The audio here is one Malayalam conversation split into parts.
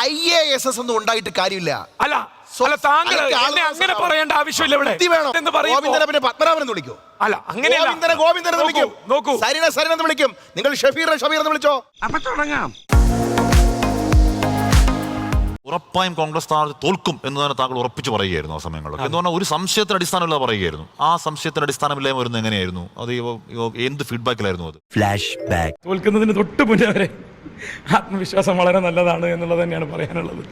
ഐ എ എസ് എസ് ഒന്നും ഉണ്ടായിട്ട് കാര്യമില്ല. അല്ല അല്ല താങ്കൾ എന്നെ അങ്ങനെ പറയേണ്ട ആവശ്യമില്ല ഇവിടെ വേണം. എന്ന് പറയുമ്പോ ഗോവിന്ദനെ പിന്നെ പത്മനാഭൻ എന്ന് വിളിക്കോ. അല്ല അങ്ങനെയല്ല. ഗോവിന്ദനെ ഗോവിന്ദൻ എന്ന് നോക്കൂ, വിളിക്കും. നോക്കൂ. സരിന സരിന എന്ന് വിളിക്കും. നിങ്ങൾ ഷഫീറിനെ ഷഫീർ എന്ന് വിളിച്ചോ? ഉറപ്പായും കോൺഗ്രസ് സ്ഥാനാർത്ഥി തോൽക്കും എന്ന് തന്നെ താങ്കൾ ഉറപ്പിച്ച് പറയുകയായിരുന്നു ആ സമയങ്ങളിൽ എന്ന് പറഞ്ഞാൽ ഒരു സംശയത്തിന് അടിസ്ഥാനമില്ലാതെ പറയുകയായിരുന്നു. ആ സംശയത്തിന് അടിസ്ഥാനമില്ലായ്മ വരുന്നത് എങ്ങനെയായിരുന്നു? അത് ഇവ- ഇവ- എന്ത് ഫീഡ്ബാക്കിലായിരുന്നു അത്? തോൽക്കുന്നതിന് തൊട്ട് മുന്നേ വരെ ആത്മവിശ്വാസം വളരെ നല്ലതാണ് എന്നുള്ളത് തന്നെയാണ് പറയാനുള്ളത്.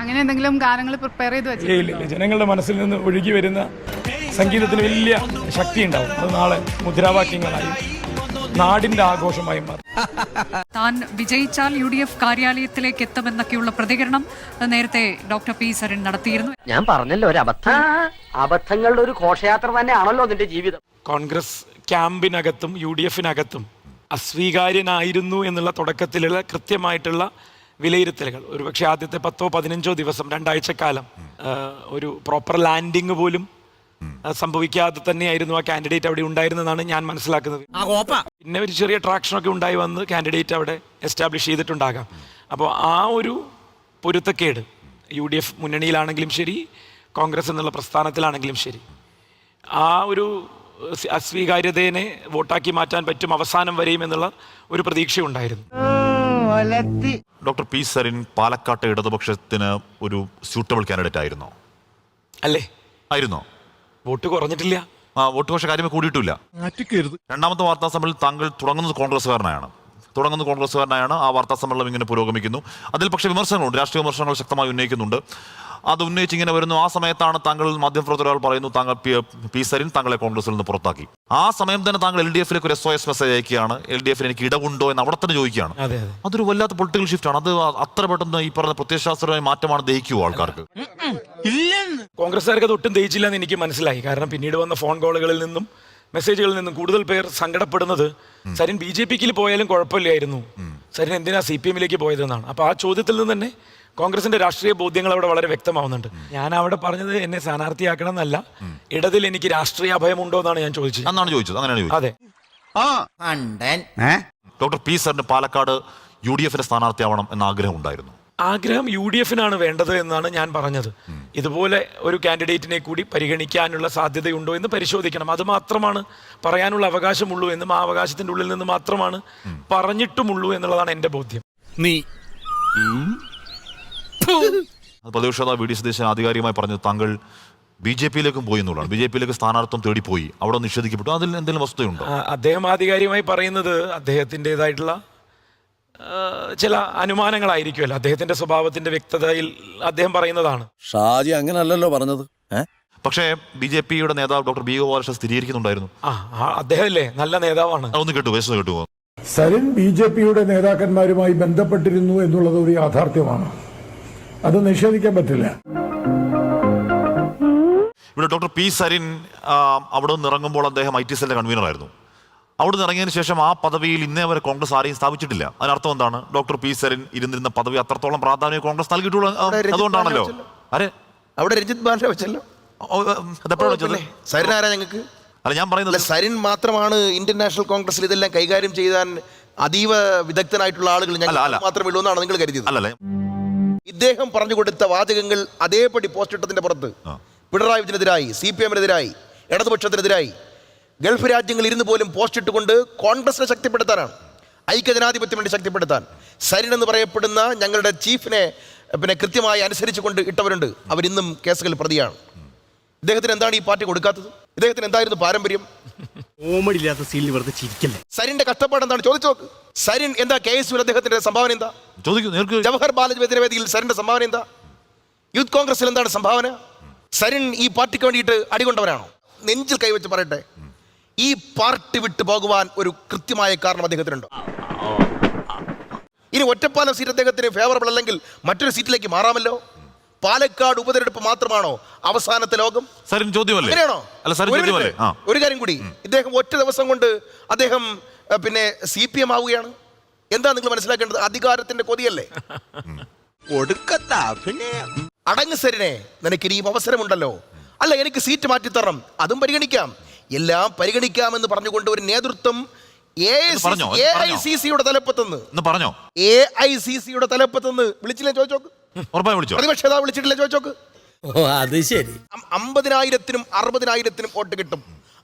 അങ്ങനെ എന്തെങ്കിലും ഗാനങ്ങൾ പ്രിപ്പയർ ചെയ്ത് വെച്ചു ഇല്ല ഇല്ല. ജനങ്ങളുടെ മനസ്സിൽ നിന്ന് ഒഴുകി വരുന്ന സംഗീതത്തിന് വലിയ ശക്തി ഉണ്ടാവും. അത് നാളെ മുദ്രാവാക്യങ്ങളായി നാടിന്റെ ആഘോഷമായി മാറും. താൻ വിജയിച്ചാൽ യു ഡി എഫ് കാര്യാലയത്തിലേക്ക് എത്തുമെന്നൊക്കെയുള്ള പ്രതികരണം നേരത്തെ ഡോക്ടർ പി സരൺ നടത്തിയിരുന്നു. ഞാൻ പറഞ്ഞല്ലോ ഒരു അബദ്ധം. അബദ്ധങ്ങളുടെ ഒരു ഘോഷയാത്ര തന്നെയാണല്ലോ നിന്റെ ജീവിതം. കോൺഗ്രസ് ക്യാമ്പിനകത്തും യു ഡി എഫിനകത്തും അസ്വീകാര്യനായിരുന്നു എന്നുള്ള തുടക്കത്തിലുള്ള കൃത്യമായിട്ടുള്ള വിലയിരുത്തലുകൾ. ഒരുപക്ഷെ ആദ്യത്തെ പത്തോ പതിനഞ്ചോ ദിവസം രണ്ടാഴ്ചക്കാലം കാലം ഒരു പ്രോപ്പർ ലാൻഡിങ് പോലും സംഭവിക്കാതെ തന്നെയായിരുന്നു ആ കാൻഡിഡേറ്റ് അവിടെ ഉണ്ടായിരുന്നതാണ് ഞാൻ മനസ്സിലാക്കുന്നത്. പിന്നെ ഒരു ചെറിയ ട്രാക്ഷനൊക്കെ ഉണ്ടായി വന്ന് കാൻഡിഡേറ്റ് അവിടെ എസ്റ്റാബ്ലിഷ് ചെയ്തിട്ടുണ്ടാകാം. അപ്പോൾ ആ ഒരു പൊരുത്തക്കേട് യു ഡി എഫ് മുന്നണിയിലാണെങ്കിലും ശരി കോൺഗ്രസ് എന്നുള്ള പ്രസ്ഥാനത്തിലാണെങ്കിലും ശരി ആ ഒരു അസ്വീകാര്യതയെ വോട്ടാക്കി മാറ്റാൻ പറ്റും അവസാനം വരെയും എന്നുള്ള ഒരു പ്രതീക്ഷയുണ്ടായിരുന്നു. ഡോക്ടർ പി സരിൻ പാലക്കാട്ട് ഇടതുപക്ഷത്തിന് ഒരു സ്യൂട്ടബിൾ കാൻഡിഡേറ്റ് ആയിരുന്നോ. അല്ലേ? ആയിരുന്നോ? വോട്ട് കുറഞ്ഞിട്ടില്ല. ആ വോട്ട് പക്ഷേ കാര്യമേ കൂടിയിട്ടില്ല. രണ്ടാമത്തെ വാർത്താ സമ്മേളനം താങ്കൾ തുടങ്ങുന്നത് കോൺഗ്രസ്സുകാരനായാണ്. തുടങ്ങുന്ന കോൺഗ്രസ്സുകാരനായാണ്. ആ വാർത്താ സമ്മേളനം ഇങ്ങനെ പുരോഗമിക്കുന്നു. അതിൽ പക്ഷേ വിമർശനങ്ങളുണ്ട്. രാഷ്ട്രീയ വിമർശനങ്ങൾ ശക്തമായി ഉന്നയിക്കുന്നുണ്ട്. അത് ഉന്നയിച്ച് ഇങ്ങനെ വരുന്നു. ആ സമയത്താണ് താങ്കൾ മാധ്യമപ്രവർത്തകർ പറയുന്നു താങ്കൾ പി പി സരിൻ താങ്കളെ കോൺഗ്രസിൽ നിന്ന് പുറത്താക്കി. ആ സമയം തന്നെ താങ്കൾ എൽ ഡി എഫിലേക്ക് ഒരു എസ് ഒ എസ് മെസ്സേജ് അയക്കുകയാണ്. എൽ ഡി എഫിന് എനിക്ക് ഇടവുണ്ടോ എന്ന് അവിടെ തന്നെ ചോദിക്കുകയാണ്. അതെ അതെ. അതൊരു വല്ലാത്ത പൊളിറ്റിക്കൽ ഷിഫ്റ്റ് ആണ്. അത് അത്ര പെട്ടെന്ന് ഈ പറഞ്ഞ പ്രത്യയശാസ്ത്രമായ മാറ്റമാണ് ദഹിക്കുമോ ആൾക്കാർക്ക്. കോൺഗ്രസ്സുകാർക്ക് അത് ഒട്ടും ദഹിച്ചില്ലെന്ന് എനിക്ക് മനസ്സിലായി. കാരണം പിന്നീട് വന്ന ഫോൺ കോളുകളിൽ നിന്നും മെസ്സേജുകളിൽ നിന്നും കൂടുതൽ പേർ സങ്കടപ്പെടുന്നത് സരിൻ ബി ജെ പിക്ക് പോയാലും കുഴപ്പമില്ലായിരുന്നു. സരിൻ എന്തിനാ സി പി എമ്മിലേക്ക് പോയതെന്നാണ്. അപ്പോൾ ആ ചോദ്യത്തിൽ നിന്ന് തന്നെ കോൺഗ്രസിന്റെ രാഷ്ട്രീയ ബോധ്യങ്ങൾ അവിടെ വളരെ വ്യക്തമാവുന്നുണ്ട്. ഞാൻ അവിടെ പറഞ്ഞത് എന്നെ സ്ഥാനാർത്ഥിയാക്കണം എന്നല്ല ഇടതിൽ എനിക്ക് രാഷ്ട്രീയ അഭയം ഉണ്ടോ എന്നാണ് ഞാൻ ചോദിച്ചത്. അതാണ് ചോദിച്ചത്. അങ്ങനെയാണ് ചോദിച്ചത്. അതെ. ഡോക്ടർ പി സറിന് പാലക്കാട് യു ഡി എഫിന്റെ സ്ഥാനാർത്ഥിയാവണം എന്ന ആഗ്രഹം ഉണ്ടായിരുന്നു ആഗ്രഹം യു ഡി എഫിനാണ് വേണ്ടത് എന്നാണ് ഞാൻ പറഞ്ഞത്. ഇതുപോലെ ഒരു കാൻഡിഡേറ്റിനെ കൂടി പരിഗണിക്കാനുള്ള സാധ്യതയുണ്ടോ എന്ന് പരിശോധിക്കണം. അത് മാത്രമാണ് പറയാനുള്ള അവകാശമുള്ളൂ എന്നും ആ അവകാശത്തിന്റെ ഉള്ളിൽ നിന്ന് മാത്രമാണ് പറഞ്ഞിട്ടുമുള്ളൂ എന്നുള്ളതാണ് എന്റെ ബോധ്യം. നീ പ്രതിപക്ഷ നേതാവ് വി ഡി സതീശൻ ആധികാരികമായി പറഞ്ഞത് താങ്കൾ ബി ജെ പിയിലേക്കും പോയി എന്നുള്ളതാണ്. ബി ജെ പിയിലേക്ക് സ്ഥാനാർത്ഥം തേടിപ്പോയി. അവിടെ നിഷേധിക്കപ്പെട്ടു. അതിൽ എന്തെങ്കിലും വസ്തുതയുണ്ടോ? അദ്ദേഹം ആധികാരികമായി പറയുന്നത് അദ്ദേഹത്തിന്റെതായിട്ടുള്ള ചില അനുമാനങ്ങളായിരിക്കുമല്ലോ. അദ്ദേഹത്തിന്റെ സ്വഭാവത്തിന്റെ വ്യക്തതയിൽ അദ്ദേഹം പറയുന്നതാണ്. ഷാജി അങ്ങനല്ലല്ലോ പറഞ്ഞത്. പക്ഷേ ബി ജെ പിയുടെ നേതാവ് ഡോക്ടർ ബി ഗോപാലകൃഷ്ണൻ സ്ഥിരീകരിക്കുന്നുണ്ടായിരുന്നു. ആ അദ്ദേഹമല്ലേ? നല്ല നേതാവാണ്. ഒന്ന് കേട്ടു വയസ്സ് കേട്ടു സരിൻ ബി ജെ പിയുടെ നേതാക്കന്മാരുമായി ബന്ധപ്പെട്ടിരുന്നു എന്നുള്ളത് ഒരു യാഥാർത്ഥ്യമാണ്. അത് നിഷേധിക്കാൻ പറ്റില്ല. ഇവിടെ ഡോക്ടർ പി സരിൻ ആ, അവിടെ നിന്ന് ഇറങ്ങുമ്പോൾ അദ്ദേഹം ഐ ടി സെല്ലിന്റെ കൺവീനർ ആയിരുന്നു അവിടെ നിന്ന് ഇറങ്ങിയതിന് ശേഷം ആ പദവിയിൽ ഇന്നേ വരെ കോൺഗ്രസ് ആരെയും സ്ഥാപിച്ചിട്ടില്ല. അതിനർത്ഥം എന്താണ്? ഡോക്ടർ പി സരിൻ ഇരുന്നിരുന്ന പദവി അത്രത്തോളം പ്രാധാന്യം കോൺഗ്രസ് നൽകിയിട്ടുള്ള അതുകൊണ്ടാണല്ലോ. അരെ അവിടെ രഞ്ജിത് ബാല വെച്ചല്ലോ. സരിൻ ആരാ ഞങ്ങൾക്ക് അല്ല ഞാൻ പറയുന്നത് സരിൻ മാത്രമാണ് ഇന്ത്യൻ നാഷണൽ കോൺഗ്രസിൽ ഇതെല്ലാം കൈകാര്യം ചെയ്യാൻ അതീവ വിദഗ്ധനായിട്ടുള്ള ആളുകൾ ഞങ്ങൾ. മാത്രമേ ഉള്ളൂ എന്നാണ് നിങ്ങൾ കരുതിയത്. അല്ലല്ല ഇദ്ദേഹം പറഞ്ഞു കൊടുത്ത വാചകങ്ങൾ അതേപടി പോസ്റ്റിട്ടതിന്റെ പുറത്ത്. പിണറായി വിജയനെതിരായി സി പി എമ്മിനെതിരായി ഇടതുപക്ഷത്തിനെതിരായി ഗൾഫ് രാജ്യങ്ങളിൽ ഇരുന്ന് പോലും പോസ്റ്റ് ഇട്ടുകൊണ്ട് കോൺഗ്രസിനെ ശക്തിപ്പെടുത്താനാണ്. ഐക്യജനാധിപത്യം വേണ്ടി ശക്തിപ്പെടുത്താൻ. സരിൻ എന്ന് പറയപ്പെടുന്ന ഞങ്ങളുടെ ചീഫിനെ പിന്നെ കൃത്യമായി അനുസരിച്ചുകൊണ്ട് ഇട്ടവരുണ്ട്. അവരിന്നും കേസുകൾ പ്രതിയാണ്. ഇദ്ദേഹത്തിന് എന്താണ് ഈ പാർട്ടി കൊടുക്കാത്തത്? ഇദ്ദേഹത്തിന് എന്തായിരുന്നു പാരമ്പര്യം? ഓമടില്ലാത്ത സീനിൽ വെറുതെ ചിരിക്കല്ലേ? സരിന്റെ കഷ്ടപ്പാട് എന്താണ്? ചോദിച്ചു നോക്ക്. സരിൻ എന്താ കെ എസ് അദ്ദേഹത്തിന്റെ സംഭാവന എന്താ? ചോദിക്കൂ ജവഹർ ബാലജ് വേദിയിൽ സരിന്റെ സംഭാവന എന്താ? യൂത്ത് കോൺഗ്രസിൽ എന്താണ് സംഭാവന? സരിൻ ഈ പാർട്ടിക്ക് വേണ്ടിയിട്ട് അടികൊണ്ടവരാണോ നെഞ്ചിൽ കൈവച്ച് പറയട്ടെ. ഈ പാർട്ടി വിട്ടു പോകുവാൻ ഒരു കൃത്യമായ കാരണം അദ്ദേഹത്തിനുണ്ടോ. ഇനി ഒറ്റപ്പാലം സീറ്റ് അദ്ദേഹത്തിന് ഫേവറബിൾ അല്ലെങ്കിൽ മറ്റൊരു സീറ്റിലേക്ക് മാറാമല്ലോ? പാലക്കാട് ഉപതെരഞ്ഞെടുപ്പ് മാത്രമാണോ അവസാനത്തെ ലോകം? അങ്ങനെയാണോ? ഒരു ചോദ്യമല്ലേ? ഒരു കാര്യം കൂടി. ഇദ്ദേഹം ഒറ്റ ദിവസം കൊണ്ട് അദ്ദേഹം പിന്നെ സി പി എം ആവുകയാണ്. എന്താ നിങ്ങൾ മനസ്സിലാക്കേണ്ടത്? അധികാരത്തിന്റെ കൊതിയല്ലേ? അടങ്ങ് സരിനെ നിനക്ക് ഇനിയും അവസരമുണ്ടല്ലോ. അല്ല എനിക്ക് സീറ്റ് മാറ്റിത്തരണം. അതും പരിഗണിക്കാം. എല്ലാം പരിഗണിക്കാമെന്ന് പറഞ്ഞുകൊണ്ട് ഒരു നേതൃത്വം എന്ന് പറഞ്ഞോ? എ എന്ന് ഐ പറഞ്ഞോ? സി സിയുടെ തലപ്പത്തുനിന്ന്. പറഞ്ഞോ. എ ഐ സി സിയുടെ തലപ്പത്തുനിന്ന്. വിളിച്ചില്ലേ ചോദിച്ചോക്ക്? ഉറപ്പായി വിളിച്ചോ? പ്രതിപക്ഷ നേതാവ് വിളിച്ചിട്ടില്ല ചോദിച്ചോക്ക്? ഓ അത് ശരി. അം- അമ്പതിനായിരത്തിനും അറുപതിനായിരത്തിനും വോട്ട് കിട്ടും.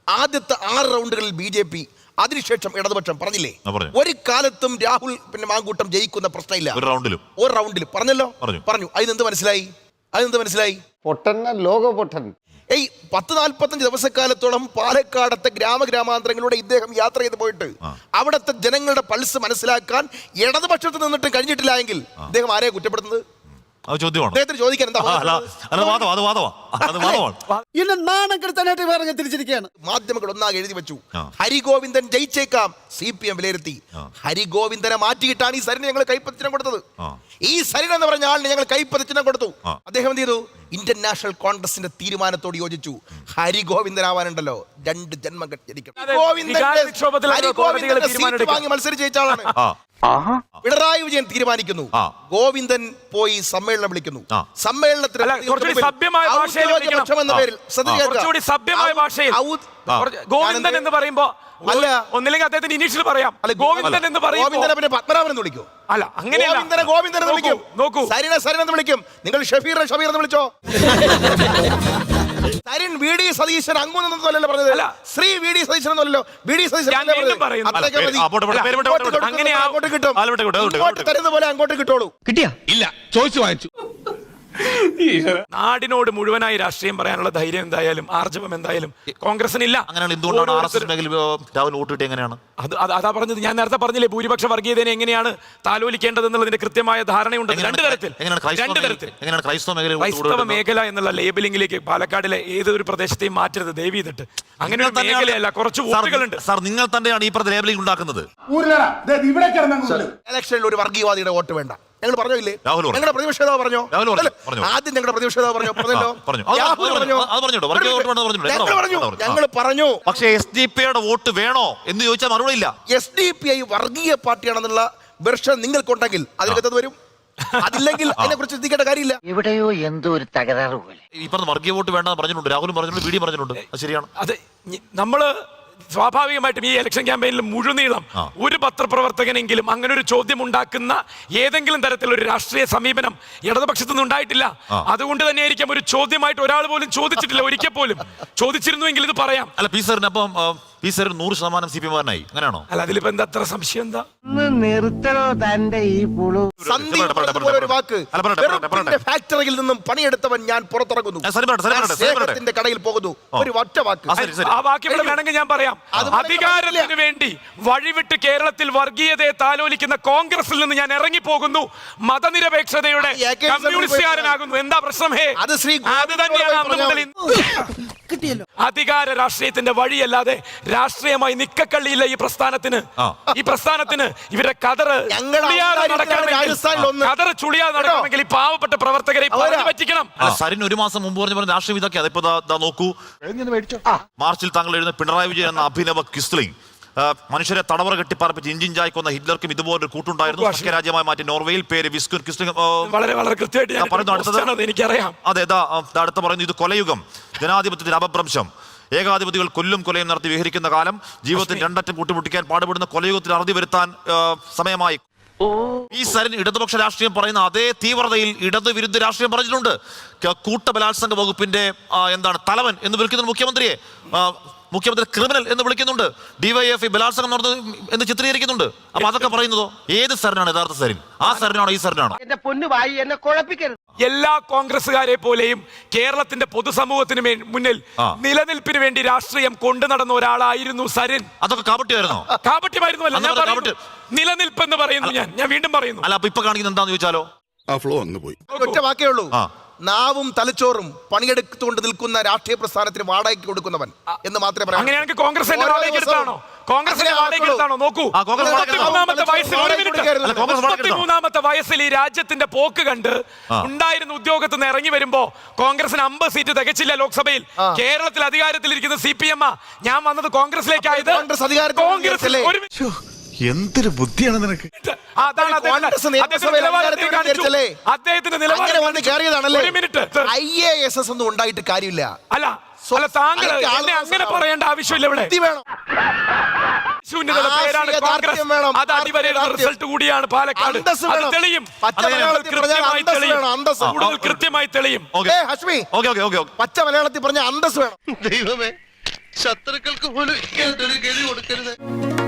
ആദ്യത്തെ ആറ് റൗണ്ടുകളിൽ ബി ജെ പി അതിനുശേഷം ഇടതുപക്ഷം പറഞ്ഞില്ലേ? ഒരു കാലത്തും രാഹുൽ പിന്നെ മാങ്കൂട്ടം ജയിക്കുന്ന പ്രശ്നമില്ല. ഒരു റൗണ്ടിലും. ഒരു റൗണ്ടിൽ പറഞ്ഞല്ലോ? പറഞ്ഞു. പറഞ്ഞു. അതിനെന്ത് മനസ്സിലായി? അതിനെന്ത് മനസ്സിലായി? പൊട്ടൻ ലോക പൊട്ടൻ ഏയ് പത്ത് നാൽപ്പത്തഞ്ച് ദിവസക്കാലത്തോളം പാലക്കാടത്തെ ഗ്രാമഗ്രാമാന്തരങ്ങളിലൂടെ ഇദ്ദേഹം യാത്ര ചെയ്ത് പോയിട്ട് അവിടുത്തെ ജനങ്ങളുടെ പൾസ് മനസ്സിലാക്കാൻ ഇടതുപക്ഷത്ത് നിന്നിട്ട് കഴിഞ്ഞിട്ടില്ല എങ്കിൽ ഇദ്ദേഹം ആരെയാണ് കുറ്റപ്പെടുത്തുന്നത്? മാധ്യമങ്ങൾ ഒന്നാകെ എഴുതി വെച്ചു. ഹരിഗോവിന്ദൻ ജയിച്ചേക്കാം സി പി എം വിലയിരുത്തി ഹരിഗോവിന്ദനെ മാറ്റിയിട്ടാണ് ഈ സരിന് ഞങ്ങൾ കൈപ്പത്തിനം കൊടുത്തത്. ഈ സരിൻ എന്ന് പറഞ്ഞ ആളിന് ഞങ്ങൾ കൈപ്പത്തിനം കൊടുത്തു. അദ്ദേഹം എന്ത് ചെയ്തു? ഇന്ത്യൻ നാഷണൽ കോൺഗ്രസിന്റെ തീരുമാനത്തോട് യോജിച്ചു. ഹരിഗോവിന്ദനാവാനുണ്ടല്ലോ. രണ്ട് ജന്മം ജനിക്കണം. സീറ്റ്. വാങ്ങി മത്സരിച്ച് പിണറായി വിജയൻ തീരുമാനിക്കുന്നു. ഗോവിന്ദൻ പോയി സമ്മേളനം വിളിക്കുന്നു. സമ്മേളനത്തിൽ പേരിൽ ശ്രദ്ധിക്കുക. കുറച്ച് ഗോവിന്ദൻ എന്ന് പറയുമ്പോ അല്ല. ഒന്നില്ലെങ്കിൽ അദ്ദേഹത്തിന് ഇനീഷ്യൽ പറയാം. അല്ല, ഗോവിന്ദൻ എന്ന് പറയുമ്പോൾ ഗോവിന്ദനെ പിന്നെ പത്മനാഭൻ എന്ന് വിളിക്കും. അല്ല അങ്ങനെയല്ല. ഗോവിന്ദനെ ഗോവിന്ദൻ എന്ന് വിളിക്കും. നോക്കൂ സരിനെ സരിൻ എന്ന് വിളിക്കും. നിങ്ങൾ ഷഫീറിനെ ഷഫീർ എന്ന് വിളിച്ചോ? സരിൻ വി ഡി സതീശൻ അങ്ങോന്നല്ലോ പറഞ്ഞത്. അല്ല. ശ്രീ വി ഡി സതീശൻ എന്നല്ലോ വി ഡി സതീശൻ ഞാൻ എന്നല്ലേ വീണ്ടും പറഞ്ഞത്? പറയുന്നു. അല്ല, പോട്ടെ, പോട്ടെ, പേര് വിട്ടെ, ആ- അങ്ങോട്ട് കിട്ടും അങ്ങോട്ട് വിട്ടെ, വിട്ടെ, വിട്ടെ, ഇങ്ങോട്ട് വിട്ടെ. തരുന്ന പോലെ അങ്ങോട്ട് കിട്ടോളൂ. കിട്ടിയാ? ഇല്ല ചോദിച്ചു വാങ്ങിച്ചു. നാടിനോട് മുഴുവനായി രാഷ്ട്രീയം പറയാനുള്ള ധൈര്യം എന്തായാലും ആർജവം എന്തായാലും കോൺഗ്രസിനില്ല. അങ്ങനെയാണ് എന്തുകൊണ്ടാണ് ആർ എസ് എങ്ങനെയാണ്? അത് പറഞ്ഞത്. ഞാൻ നേരത്തെ പറഞ്ഞില്ലേ ഭൂരിപക്ഷ വർഗീയതയെ എങ്ങനെയാണ് താലോലിക്കേണ്ടതെന്നുള്ളതിന്റെ കൃത്യമായ ധാരണയുണ്ട്. രണ്ട് തരത്തിൽ. രണ്ട് മേഖല- തരത്തിൽ. ക്രൈസ്തവ മേഖല ക്രൈസ്തവ മേഖല എന്നുള്ള ലേബലിംഗിലേക്ക് പാലക്കാടിലെ ഏതൊരു പ്രദേശത്തെയും മാറ്റരുത് ദേവി ഇതിട്ട് അങ്ങനെ ഒരു തന്നെയാണ് മേഖലയല്ല കുറച്ച് വോട്ടുകളുണ്ട്. സാർ നിങ്ങൾ തന്നെയാണ് ഈ പറഞ്ഞ ലേബലിംഗ് ഉണ്ടാക്കുന്നത്. ഇലക്ഷനിൽ ഒരു വർഗീയവാദിയുടെ വോട്ട് വേണ്ട. ഞങ്ങൾ പറഞ്ഞോ ഇല്ലേ രാഹുൽ പറഞ്ഞു. ഞങ്ങളുടെ പ്രതിപക്ഷ നേതാവ് പറഞ്ഞോ? രാഹുൽ പറഞ്ഞു, അല്ല, പറഞ്ഞു. ആദ്യം ഞങ്ങളുടെ പ്രതിപക്ഷ നേതാവ് പറഞ്ഞോ പറഞ്ഞല്ലോ. പറഞ്ഞു. അത് രാഹുൽ അത് പറഞ്ഞോ. അത് പറഞ്ഞിട്ടോ. വർഗീയ വോട്ട് വേണമെന്ന്. ഞങ്ങൾ പറഞ്ഞു. പറഞ്ഞു. ഞങ്ങൾ പറഞ്ഞു. പക്ഷേ എസ് ഡി പി യുടെ വോട്ട് വേണോ എന്ന് ചോദിച്ചാൽ മറുപടി ഇല്ല എസ് ഡി പി ഐ വർഗീയ പാർട്ടിയാണെന്നുള്ള വെർഷൻ നിങ്ങൾക്കുണ്ടെങ്കിൽ അതിനകത്ത് വരും. അതില്ലെങ്കിൽ അതിനെ കുറിച്ച് ചിന്തിക്കേണ്ട കാര്യമില്ല. എവിടെയോ എന്തോ ഒരു തകരാറ് പോലെ. ഈ പറഞ്ഞ വർഗീയ വോട്ട് വേണ്ടെന്ന് പറഞ്ഞിട്ടുണ്ട്. രാഹുലും പറഞ്ഞിട്ടുണ്ട്. വീഡിയോ ഡി പറഞ്ഞിട്ടുണ്ട്. അത് ശരിയാണ്. അതെ ഞ- നമ്മൾ സ്വാഭാവികമായിട്ടും ഈ ഇലക്ഷൻ ക്യാമ്പയിനിൽ മുഴുനീളം ഒരു പത്രപ്രവർത്തകനെങ്കിലും അങ്ങനെ ഒരു ചോദ്യം ഉണ്ടാക്കുന്ന ഏതെങ്കിലും തരത്തിലൊരു രാഷ്ട്രീയ സമീപനം ഇടതുപക്ഷത്തു നിന്ന് ഉണ്ടായിട്ടില്ല. അതുകൊണ്ട് തന്നെ ആയിരിക്കാം ഒരു ചോദ്യമായിട്ട് ഒരാൾ പോലും ചോദിച്ചിട്ടില്ല ഒരിക്കൽ പോലും. ചോദിച്ചിരുന്നുവെങ്കിൽ ഇത് പറയാം. അല്ല പി സാറിന് അപ്പം പി സാറിന് നൂറ് ശതമാനം സി പി എമാരനായി അങ്ങനെയാണോ? അല്ല അതിലിപ്പോ എന്താ അത്ര സംശയം എന്താ? നിർത്തണോ തന്റെ ഈ പുളു? സന്ധി പോലെ ഒരു വാക്ക് അല്ല, പറയട്ടെ, പറയട്ടെ, പറയട്ടെ. ഫാക്ടറിയിൽ നിന്നും പണിയെടുത്തവൻ ഞാൻ പുറത്തിറങ്ങുന്നു. ആ, സരി പറയട്ടെ, സരി ഞാൻ പറയട്ടെ, സരി പറയട്ടെ. സ്നേഹത്തിന്റെ കടയിൽ പോകുന്നു. ഒരു ഒറ്റ വാക്ക്. ആ, ശരി, ശരി. ആ വാക്ക് ഇവിടെ വേണമെങ്കിൽ ഞാൻ പറയാം. അത് അധികാരത്തിന്. വേണ്ടി വഴിവിട്ട് കേരളത്തിൽ വർഗീയതയെ താലോലിക്കുന്ന കോൺഗ്രസിൽ നിന്ന് ഞാൻ ഇറങ്ങിപ്പോകുന്നു. മതനിരപേക്ഷതയുടെ AK കമ്മ്യൂണിസ്റ്റുകാരനാകുന്നു. എന്താ പ്രശ്നം ഹേ അത് ശ്രീ അത് തന്നെയാണ് അന്ന് ഗോവിന്ദനോട് മുതൽ ഇന്ന്. അധികാര രാഷ്ട്രീയത്തിന്റെ വഴിയല്ലാതെ രാഷ്ട്രീയമായി നിക്കക്കള്ളിയില്ല ഈ പ്രസ്ഥാനത്തിന്. ഈ പ്രസ്ഥാനത്തിന് ഇവരെ കതറ്. കതറ് ചുളിയാതെ നടക്കണമെങ്കിൽ ഈ പാവപ്പെട്ട പ്രവർത്തകരെ പറ്റിക്കണം അല്ല സരിൻ ഒരു മാസം മുമ്പ് പറഞ്ഞ പറഞ്ഞ രാഷ്ട്രീയ ഇതൊക്കെ അതിപ്പോ നോക്കൂ. മാർച്ചിൽ താങ്കൾ എഴുതുന്ന പിണറായി വിജയൻ എന്ന അഭിനവ കിസ്ലി മനുഷ്യരെ തടവറ കെട്ടിപ്പാർപ്പിച്ച് ഇഞ്ചിഞ്ചായി കൊന്ന ഹിറ്റ്ലർക്കും ഇതുപോലൊരു കൂട്ടുണ്ടായിരുന്നു. രാജ്യമായി മാറ്റി നോർവേയിൽ പേര് വിസ്കുൻ ക്രിസ്ലിംഗ് വളരെ വളരെ കൃത്യമായിട്ട് പറയുന്നു, അടുത്തത്. എനിക്കറിയാം. അതെ അടുത്ത പറയുന്നു ഇത് കൊലയുഗം ജനാധിപത്യത്തിന്റെ അപഭ്രംശം. ഏകാധിപതികൾ കൊല്ലും കൊലയും നടത്തി വിഹരിക്കുന്ന കാലം ജീവിതത്തിൽ രണ്ടറ്റം കൂട്ടിമുട്ടിക്കാൻ പാടുപെടുന്ന കൊലയുഗത്തിൽ അറുതി വരുത്താൻ സമയമായി. ഈ സരിൻ ഇടതുപക്ഷ രാഷ്ട്രീയം പറയുന്ന അതേ തീവ്രതയിൽ ഇടതുവിരുദ്ധ രാഷ്ട്രീയം പറഞ്ഞിട്ടുണ്ട്. കൂട്ടബലാത്സംഗ വകുപ്പിന്റെ എന്താണ് തലവൻ എന്ന് വിളിക്കുന്ന മുഖ്യമന്ത്രിയെ. മുഖ്യമന്ത്രി ക്രിമിനൽ എന്ന് വിളിക്കുന്നുണ്ട്. ഡിവൈഎഫ് ബലാത്സംഗം നടന്നത് എന്ന് ചിത്രീകരിക്കുന്നുണ്ട്. അപ്പൊ അതൊക്കെ പറയുന്നതോ? ഏത് സരനാണ് യഥാർത്ഥ സരിൻ? ആ സരനാണോ ഈ സരനാണോ? എന്റെ പൊന്നു വായി എന്നെ കുഴപ്പിക്കരുത്. എല്ലാ കോൺഗ്രസ്സുകാരെ പോലെയും കേരളത്തിന്റെ പൊതുസമൂഹത്തിന് മുന്നിൽ. നിലനിൽപ്പിന് വേണ്ടി രാഷ്ട്രീയം കൊണ്ടു നടന്ന ഒരാളായിരുന്നു സരൻ. അതൊക്കെ കാപട്യമായിരുന്നോ? കാപട്യമായിരുന്നല്ല ഞാൻ പറയുന്നു. നിലനിൽപ്പ് എന്ന് പറയുന്നു ഞാൻ. ഞാൻ വീണ്ടും പറയുന്നു. അല്ല അപ്പൊ ഇപ്പൊ കാണിക്കുന്നത് എന്താന്ന് ചോദിച്ചാലോ? ആ ഫ്ലോ അങ്ങ് പോയി. ഒറ്റ വാക്കേ ഉള്ളൂ. ആ. നാവും തലച്ചോറും പണിയെടുത്തുകൊണ്ട് നിൽക്കുന്ന രാഷ്ട്രീയ പ്രസ്ഥാനത്തിന് വാടകയ്ക്ക് കൊടുക്കുന്നവൻ എന്ന് മാത്രമേ പറയാം അങ്ങനെയാണെങ്കിൽ കോൺഗ്രസിന്റെ കോൺഗ്രസിന്റെ നോക്കൂ. മുപ്പത്തിമൂന്നാമത്തെ വയസ്സിൽ ഒരു മിനിറ്റ് മുപ്പത്തിമൂന്നാമത്തെ വയസ്സിൽ ഈ രാജ്യത്തിന്റെ പോക്ക് കണ്ട് ഉണ്ടായിരുന്ന ഉദ്യോഗത്തിൽ നിന്ന് ഇറങ്ങി വരുമ്പോ കോൺഗ്രസിന് അമ്പത് സീറ്റ് തികച്ചില്ല ലോക്സഭയിൽ. കേരളത്തിൽ അധികാരത്തിലിരിക്കുന്ന സി പി എം ഞാൻ വന്നത് കോൺഗ്രസിലേക്കായത് കോൺഗ്രസ്? ഒരു. എന്തൊരു ബുദ്ധിയാണ് നിനക്ക്? അതാണ് അദ്ദേഹത്തിന്റെ- ഒന്നും ഉണ്ടായിട്ട് കാര്യമില്ല. അല്ല അല്ല താങ്കൾ അതിലേക്ക് ആൾ അങ്ങനെ പറയേണ്ട ആവശ്യമില്ല ഇവിടെ. അത് അടിവരയുടെ റിസൾട്ട് കൂടിയാണ് പാലക്കാട്. അത്. തെളിയും. കൃത്യമായി അന്തസ്സ് തെളിയും. കൂടുതൽ കൃത്യമായി തെളിയും. ഏ ഹഷ്മി ഓക്കെ ഓക്കെ ഓക്കെ പച്ച മലയാളത്തിൽ പറഞ്ഞ അന്തസ് വേണം. ദൈവമേ ശത്രുക്കൾക്ക് പോലും കൊടുക്കരുത്.